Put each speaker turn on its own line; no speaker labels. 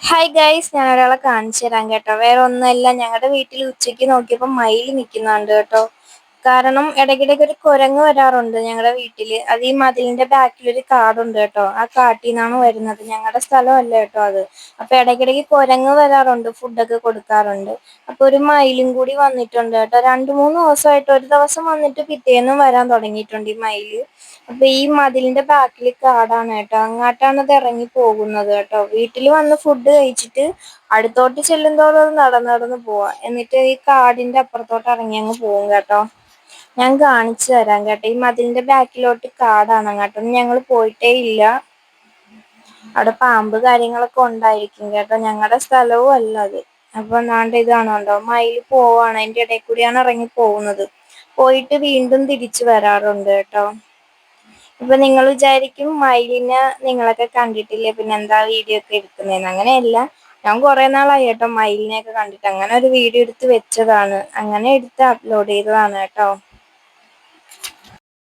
Hi guys ഞാൻ ഒരാളെ കാണിച്ചു തരാം കേട്ടോ. വേറെ ഒന്നുമല്ല ഞങ്ങളുടെ വീട്ടിൽ ഉച്ചയ്ക്ക് നോക്കിയപ്പോൾ മയിൽ നിൽക്കുന്നുണ്ട് കേട്ടോ. കാരണം ഇടയ്ക്കിടയ്ക്ക് ഒരു കുരങ്ങ് വരാറുണ്ട് ഞങ്ങളുടെ വീട്ടിൽ അത് ഈ മതിലിന്റെ ബാക്കിൽ ഒരു കാടുണ്ട് കേട്ടോ. ആ കാട്ടിൽ നിന്നാണ് വരുന്നത്. ഞങ്ങളുടെ സ്ഥലമല്ല കേട്ടോ അത്. അപ്പൊ ഇടയ്ക്കിടയ്ക്ക് കുരങ്ങ് വരാറുണ്ട് ഫുഡൊക്കെ കൊടുക്കാറുണ്ട്. അപ്പൊ ഒരു മയിലും കൂടി വന്നിട്ടുണ്ട് കേട്ടോ. രണ്ടു മൂന്ന് ദിവസമായിട്ട് ഒരു ദിവസം വന്നിട്ട് പിറ്റേന്നും വരാൻ തുടങ്ങിയിട്ടുണ്ട് ഈ മയിൽ. അപ്പൊ ഈ മതിലിന്റെ ബാക്കിൽ കാടാണ് കേട്ടോ. അങ്ങോട്ടാണ് അത് ഇറങ്ങി പോകുന്നത് കേട്ടോ. വീട്ടിൽ വന്ന് ഫുഡ് കഴിച്ചിട്ട് അടുത്തോട്ട് ചെല്ലുന്തോറും നടന്ന് നടന്ന് പോവാ. എന്നിട്ട് ഈ കാടിന്റെ അപ്പുറത്തോട്ട് ഇറങ്ങി അങ്ങ് പോകും കേട്ടോ. ഞാൻ കാണിച്ചു തരാം കേട്ടോ. ഈ മതിലിന്റെ ബാക്കിലോട്ട് കാടാണ് അങ്ങോട്ടും. ഞങ്ങൾ പോയിട്ടേ ഇല്ല. അവിടെ പാമ്പ് കാര്യങ്ങളൊക്കെ ഉണ്ടായിരിക്കും കേട്ടോ. ഞങ്ങളുടെ സ്ഥലവും അല്ല അത്. അപ്പൊ നാണ്ട ഇതാണോണ്ടോ മയിൽ പോവാണ്. അതിന്റെ ഇടയിൽ കൂടിയാണ് ഇറങ്ങി പോകുന്നത്. പോയിട്ട് വീണ്ടും തിരിച്ചു വരാറുണ്ട് കേട്ടോ. ഇപ്പൊ നിങ്ങൾ വിചാരിക്കും മയിലിനെ നിങ്ങളൊക്കെ കണ്ടിട്ടില്ലേ? പിന്നെ എന്താ വീഡിയോ ഒക്കെ എടുക്കുന്നതെന്ന് അങ്ങനെയല്ല. ഞാൻ കുറെ നാളായി കേട്ടോ മയിലിനെയൊക്കെ കണ്ടിട്ട്. അങ്ങനെ ഒരു വീഡിയോ എടുത്ത് വെച്ചതാണ്. അങ്ങനെ എടുത്ത് അപ്ലോഡ് ചെയ്തതാണ് കേട്ടോ.